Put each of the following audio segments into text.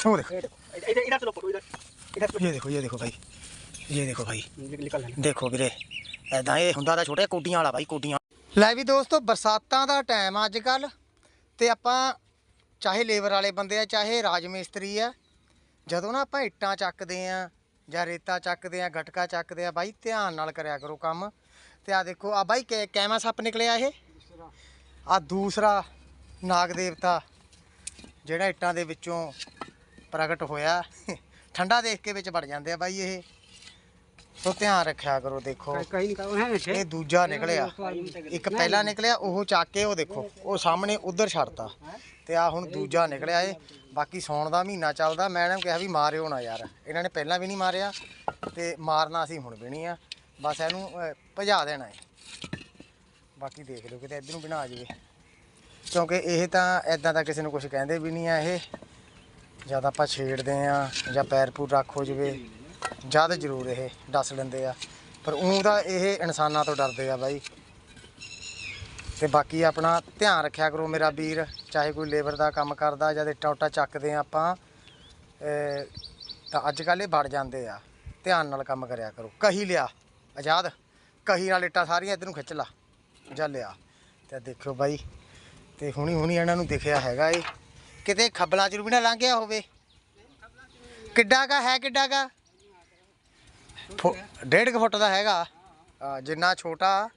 वो देखो इधर इधर चलो फोटो इधर इधर ये देखो ये देखो भाई ये देखो भाई निकल है ਦੇਖੋ ਵੀਰੇ ਐਦਾਂ ਇਹ ਹੁੰਦਾ ਦਾ ਛੋਟੇ ਕੋਡੀਆਂ ਵਾਲਾ ਬਾਈ ਕੋਡੀਆਂ ਲੈ ਵੀ ਦੋਸਤੋ ਬਰਸਾਤਾਂ ਦਾ ਟਾਈਮ ਆ ਅੱਜ ਕੱਲ ਤੇ ਆਪਾਂ ਚਾਹੇ ਲੇਬਰ ਵਾਲੇ ਬੰਦੇ ਆ ਚਾਹੇ ਰਾਜ ਮਿਸਤਰੀ ਆ ਜਦੋਂ ਨਾ ਆਪਾਂ ਇੱਟਾਂ ਚੱਕਦੇ ਆ ਜਾਂ ਰੇਤਾ ਚੱਕਦੇ ਆ ਗਟਕਾ ਚੱਕਦੇ ਆ ਬਾਈ ਧਿਆਨ ਨਾਲ ਕਰਿਆ ਕਰੋ ਕੰਮ ਤੇ ਆ ਦੇਖੋ ਆ ਬਾਈ ਕੈ- ਕੈਮਾ ਸੱਪ ਨਿਕਲਿਆ ਇਹ ਆ ਦੂਸਰਾ ਨਾਗ ਦੇਵਤਾ ਜਿਹੜਾ ਇੱਟਾਂ ਦੇ ਵਿੱਚੋਂ ਪ੍ਰਗਟ ਹੋਇਆ। ਠੰਡਾ ਦੇਖ ਕੇ ਵਿੱਚ ਵੜ ਜਾਂਦੇ ਆ ਬਾਈ ਇਹ। ਸੋ ਧਿਆਨ ਰੱਖਿਆ ਕਰੋ ਦੇਖੋ। ਇਹ ਦੂਜਾ ਨਿਕਲਿਆ। ਇੱਕ ਪਹਿਲਾ ਨਿਕਲਿਆ ਉਹ ਚੱਕ ਕੇ ਉਹ ਦੇਖੋ ਉਹ ਸਾਹਮਣੇ ਉਧਰ ਛੱਡਤਾ। ਤੇ ਆ ਹੁਣ ਦੂਜਾ ਨਿਕਲਿਆ ਏ ਬਾਕੀ ਸੌਣ ਦਾ ਮਹੀਨਾ ਚੱਲਦਾ। ਮੈਡਮ ਕਿਹਾ ਵੀ ਮਾਰਿਓ ਨਾ ਯਾਰ। ਇਹਨਾਂ ਨੇ ਪਹਿਲਾਂ ਵੀ ਨਹੀਂ ਮਾਰਿਆ ਤੇ ਮਾਰਨਾ ਅਸੀਂ ਹੁਣ ਵੀ ਨਹੀਂ ਆ। ਬਸ ਇਹਨੂੰ ਭਜਾ ਦੇਣਾ ਏ ਬਾਕੀ ਦੇਖ ਲਓ ਕਿਤੇ ਇੱਧਰ ਨੂੰ ਬਿਨਾ ਆ ਜਾਵੇ। ਕਿਉਂਕਿ ਇਹ ਤਾਂ ਐਦਾਂ ਦਾ ਕਿਸੇ ਨੂੰ ਕੁਝ ਕਹਿੰਦੇ ਵੀ ਨਹੀਂ ਆ ਇਹ। ਜਦ ਆਪਾਂ ਛੇੜਦੇ ਆ ਜਾਂ ਪੈਰ ਪੂਰ ਰੱਖ ਹੋ ਜਵੇ ਜਦ ਜ਼ਰੂਰ ਇਹ ਦੱਸ ਲੈਂਦੇ ਆ। ਪਰ ਉਹ ਤਾਂ ਇਹ ਇਨਸਾਨਾਂ ਤੋਂ ਡਰਦੇ ਆ ਬਾਈ। ਤੇ ਬਾਕੀ ਆਪਣਾ ਧਿਆਨ ਰੱਖਿਆ ਕਰੋ ਮੇਰਾ ਵੀਰ, ਚਾਹੇ ਕੋਈ ਲੇਬਰ ਦਾ ਕੰਮ ਕਰਦਾ ਜਾਂ ਇੱਟਾਂ ਉੱਟਾਂ ਚੱਕਦੇ ਆ ਆਪਾਂ ਤਾਂ ਅੱਜ ਕੱਲ੍ਹ ਇਹ ਵੜ ਜਾਂਦੇ ਆ। ਧਿਆਨ ਨਾਲ ਕੰਮ ਕਰਿਆ ਕਰੋ। ਕਹੀ ਲਿਆ, ਆਜ਼ਾਦ। ਕਹੀ ਨਾਲ ਇੱਟਾਂ ਸਾਰੀਆਂ ਇੱਧਰ ਨੂੰ ਖਿੱਚ ਲਾ, ਜਾਂ ਲਿਆ। ਤੇ ਦੇਖਿਓ ਬਾਈ, ਤੇ ਹੁਣੀ ਹੁਣੀ ਇਹਨਾਂ ਨੂੰ ਦਿਖਿਆ ਹੈਗਾ ਏ ਕਿਤੇ ਖੱਬਲਾਂ ਚ ਵੀ ਨਾ ਲੰਘ ਗਿਆ ਹੋਵੇ। ਕਿੱਡਾ ਕਾ ਹੈ ਕਿੱਡਾ ਕਾ ਫੁ- ਡੇਢ ਕੁ ਫੁੱਟ ਦਾ ਹੈਗਾ। ਜਿੰਨਾ ਛੋਟਾ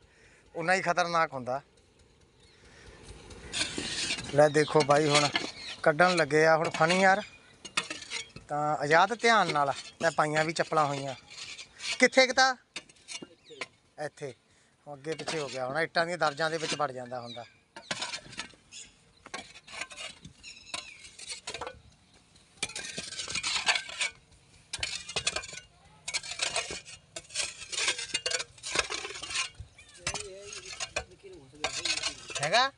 ਉਨਾ ਹੀ ਖਤਰਨਾਕ ਹੁੰਦਾ। ਲੈ ਦੇਖੋ ਬਾਈ ਹੁਣ, ਕੱਢਣ ਲੱਗੇ ਆ ਹੁਣ ਫਣੀ ਯਾਰ। ਤਾਂ ਆਜ਼ਾਦ ਧਿਆਨ ਨਾਲ ਤੇ ਪਾਈਆਂ ਵੀ ਚੱਪਲਾਂ ਹੋਈਆਂ। ਕਿੱਥੇ ਕਿਤਾ ਇੱਥੇ। ਅੱਗੇ ਪਿੱਛੇ ਹੋ ਗਿਆ। ਹੁਣ ਇੱਟਾਂ ਦੀਆਂ ਦਰਜਾਂ ਦੇ ਵਿੱਚ ਵੜ ਜਾਂਦਾ ਹੁੰਦਾ। ਹੈਗਾ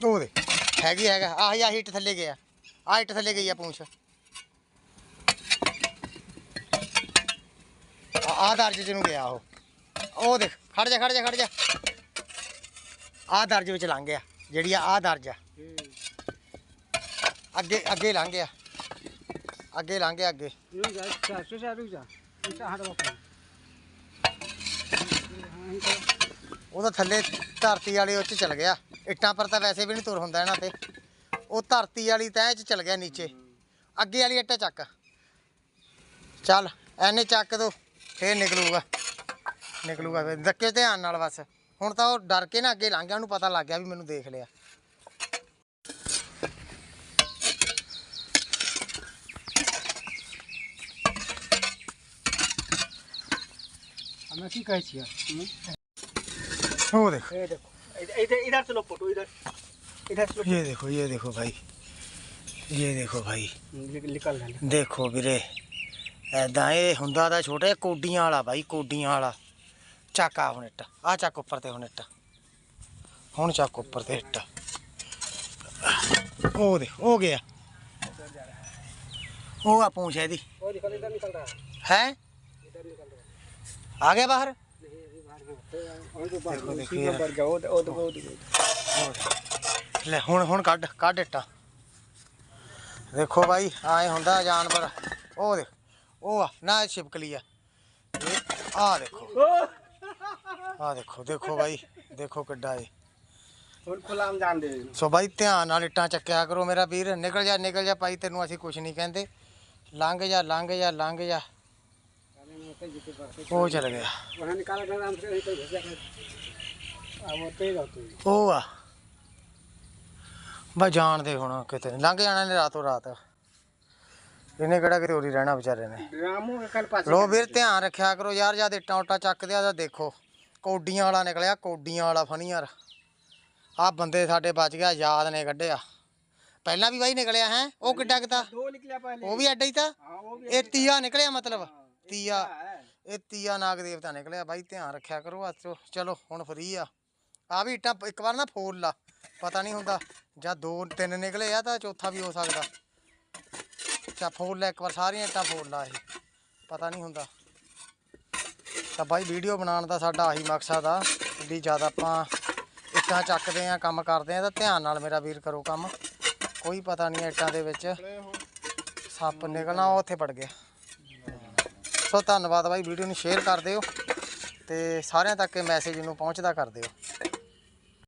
ਉਹ ਦੇ ਹੈਗੀ ਹੈਗਾ ਆਹੀ ਆਹੀ ਇੱਟ ਥੱਲੇ ਗਿਆ ਆਹ ਇੱਟ ਥੱਲੇ ਗਈ ਆ ਪੂੰਛ ਆ ਦਰਜ ਚ ਨੂੰ ਗਿਆ ਉਹ ਉਹ ਦੇਖ ਖੜ ਜਾ ਖੜ ਜਾ ਖੜ ਜਾ ਆਹ ਦਰਜ ਵਿੱਚ ਲੰਘ ਗਿਆ, ਜਿਹੜੀ ਆ ਆਹ ਦਰਜ ਆ। ਅੱਗੇ ਅੱਗੇ ਲੰਘ ਗਿਆ। ਅੱਗੇ ਲੰਘ ਗਿਆ, ਅੱਗੇ। ਉਹ ਤਾਂ ਥੱਲੇ ਧਰਤੀ ਵਾਲੇ ਉੱਚ ਚਲ ਗਿਆ। ਇੱਟਾਂ ਪਰ ਤਾਂ ਵੈਸੇ ਵੀ ਨਹੀਂ ਤੁਰ ਹੁੰਦਾ ਇਹਨਾਂ ਤੇ। ਉਹ ਧਰਤੀ ਵਾਲੀ ਤਹਿ ਚ ਚਲ ਗਿਆ ਨੀਚੇ। ਅੱਗੇ ਵਾਲੀ ਇੱਟਾਂ ਚੱਕ। ਚੱਲ, ਐਨੇ ਚੱਕ ਦੋ, ਫੇਰ ਨਿਕਲੂਗਾ। ਨਿਕਲੂਗਾ ਫੇਰ। ਧੱਕੇ ਧਿਆਨ ਨਾਲ ਬਸ। ਹੁਣ ਤਾਂ ਉਹ ਡਰ ਕੇ ਨਾ ਅੱਗੇ ਲੰਘ ਗਿਆ ਉਹਨੂੰ ਪਤਾ ਲੱਗ ਗਿਆ ਵੀ ਮੈਨੂੰ ਦੇਖ ਲਿਆ हमें की कहे छिया ਉਹ देख ये देखो इधर इधर चलो फोटो इधर इधर चलो ये देखो ये देखो भाई ये देखो भाई निकल है ਦੇਖੋ ਵੀਰੇ ਐਦਾਂ ਇਹ ਹੁੰਦਾ ਦਾ ਛੋਟੇ ਕੋਡੀਆਂ ਵਾਲਾ ਬਾਈ ਕੋਡੀਆਂ ਵਾਲਾ ਚੱਕ ਆ ਹੁਣ ਇੱਟ। ਆ ਚੱਕ ਉੱਪਰ ਤੇ ਹੁਣ ਇੱਟ। ਹੁਣ ਚੱਕ ਉੱਪਰ ਤੇ ਇੱਟ। ਉਹ ਦੇ ਹੋ ਗਿਆ। ਉਹ ਆ ਪੂੰਛ ਇਹਦੀ। ਹੈ? ਆ ਗਿਆ ਬਾਹਰ? ਲੈ ਹੁਣ ਹੁਣ ਕੱਢ ਕੱਢ ਇੱਟਾ। ਦੇਖੋ ਭਾਈ ਆਏ ਹੁੰਦਾ ਜਾਨਵਰ। ਉਹ ਦੇ ਉਹ ਆ ਨਾ ਛਿਪਕਲੀ ਆ। ਆ ਦੇਖੋ। ਆ ਦੇਖੋ ਦੇਖੋ ਬਾਈ ਦੇਖੋ ਕਿੱਡਾ ਏ और खुला हम जान दे ਸੋ ਬਾਈ ਧਿਆਨ ਨਾਲ ਇੱਟਾਂ ਚੱਕਿਆ ਕਰੋ ਮੇਰਾ ਵੀਰ ਨਿਕਲ ਜਾ ਨਿਕਲ ਜਾ ਭਾਈ ਤੈਨੂੰ ਅਸੀਂ ਕੁਝ ਨਹੀਂ ਕਹਿੰਦੇ ਲੰਘ ਜਾ ਲੰਘ ਜਾ ਲੰਘ ਜਾ ਉਹ ਚਲ ਗਿਆ वहाँ निकाला था हमसे कहीं भेजा कर अब वो तेज होती है ਉਹ ਆ ਬਾ ਜਾਣਦੇ ਹੁਣ ਕਿਤੇ ਲੰਘ ਜਾਣਾ ਨੇ ਰਾਤੋਂ ਰਾਤ ਇਹਨੇ ਕਿਹੜਾ ਕਿਤੇ ਉਰੀ ਰਹਿਣਾ ਵਿਚਾਰੇ ਨੇ। ਲੋ ਵੀਰ ਧਿਆਨ ਰੱਖਿਆ ਕਰੋ ਯਾਰ ਜਦ ਇੱਟਾਂ ਉਟਾਂ ਚੱਕਦੇ ਆ ਤਾਂ ਦੇਖੋ। ਕੋਡੀਆਂ ਵਾਲਾ ਨਿਕਲਿਆ ਕੋਡੀਆਂ ਵਾਲਾ ਫਨੀਅਰ ਆ ਬੰਦੇ ਸਾਡੇ ਬਚ ਗਿਆ ਯਾਦ ਨੇ ਕੱਢਿਆ। ਪਹਿਲਾਂ ਵੀ ਬਾਈ ਨਿਕਲਿਆ ਹੈ ਉਹ ਕਿੱਡਾ ਕਿਤਾ ਉਹ ਵੀ ਐਡਾ ਹੀ ਤਾਂ? ਇਹ ਤੀਆ ਨਿਕਲਿਆ ਮਤਲਬ? ਤੀਆ। ਇਹ ਤੀਆ ਨਾਗ ਦੇਵਤਾ ਨਿਕਲਿਆ। ਬਾਈ ਧਿਆਨ ਰੱਖਿਆ ਕਰੋ ਅੱਜ ਚਲੋ ਹੁਣ ਫਰੀ ਆ। ਆ ਵੀ ਇੱਟਾਂ ਇੱਕ ਵਾਰ ਨਾ ਫੋਲ ਲਾ। ਪਤਾ ਨਹੀਂ ਹੁੰਦਾ ਜਾਂ ਦੋ ਤਿੰਨ ਨਿਕਲੇ ਆ ਤਾਂ ਚੌਥਾ ਵੀ ਹੋ ਸਕਦਾ। ਚਾ ਫੋੜ ਲੈ ਇੱਕ ਵਾਰ ਸਾਰੀਆਂ ਇੱਟਾਂ ਫੋੜ ਲਾ ਇਹ। ਪਤਾ ਨਹੀਂ ਹੁੰਦਾ। ਤਾਂ ਬਾਈ ਵੀਡੀਓ ਬਣਾਉਣ ਦਾ ਸਾਡਾ ਆਹੀ ਮਕਸਦ ਆ ਵੀ ਜਦ ਆਪਾਂ ਇੱਟਾਂ ਚੱਕਦੇ ਆ, ਕੰਮ ਕਰਦੇ ਆ, ਤਾਂ ਧਿਆਨ ਨਾਲ ਮੇਰਾ ਵੀਰ ਕਰੋ ਕੰਮ। ਕੋਈ ਪਤਾ ਨਹੀਂ ਇੱਟਾਂ ਦੇ ਵਿੱਚ ਸੱਪ ਨਿਕਲਣਾ, ਉਹ ਉੱਥੇ ਪੜ ਗਿਆ। ਸੋ ਧੰਨਵਾਦ ਬਾਈ, ਵੀਡੀਓ ਨੂੰ ਸ਼ੇਅਰ ਕਰ ਦਿਓ ਤੇ ਸਾਰਿਆਂ ਤੱਕ ਇਹ ਮੈਸੇਜ ਨੂੰ ਪਹੁੰਚਦਾ ਕਰ ਦਿਓ।